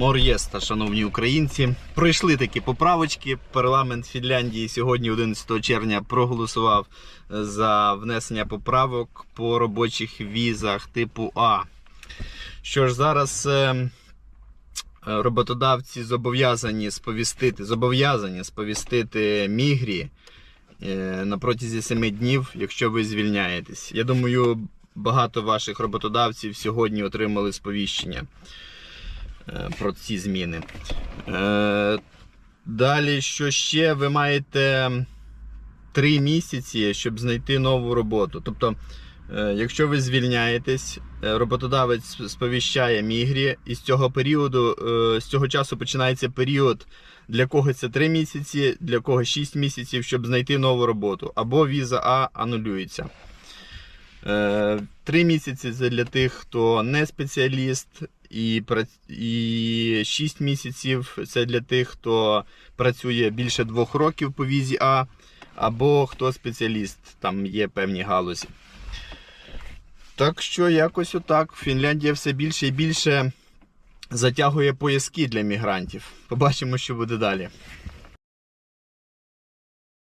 Мор'єста, шановні українці. Пройшли такі поправочки. Парламент Фінляндії сьогодні, 11 червня, проголосував за внесення поправок по робочих візах типу А. Що ж, зараз е, роботодавці зобов'язані сповістити, зобов'язані сповістити мігрі е, на протязі 7 днів, якщо ви звільняєтесь. Я думаю, багато ваших роботодавців сьогодні отримали сповіщення е, про ці зміни. Е, Далі, що ще, ви маєте 3 місяці, щоб знайти нову роботу. Тобто, е, якщо ви звільняєтесь, е, роботодавець сповіщає мігрі, і з цього періоду, е, з цього часу починається період. Для когось це 3 місяці, для когось 6 місяців, щоб знайти нову роботу. Або віза А анулюється. Е, Три місяці це для тих, хто не спеціаліст, і, і 6 місяців це для тих, хто працює більше двох років по візі А, або хто спеціаліст, там є певні галузі. Так що якось отак. Фінляндія все більше і більше затягує пояски для мігрантів. Побачимо, що буде далі.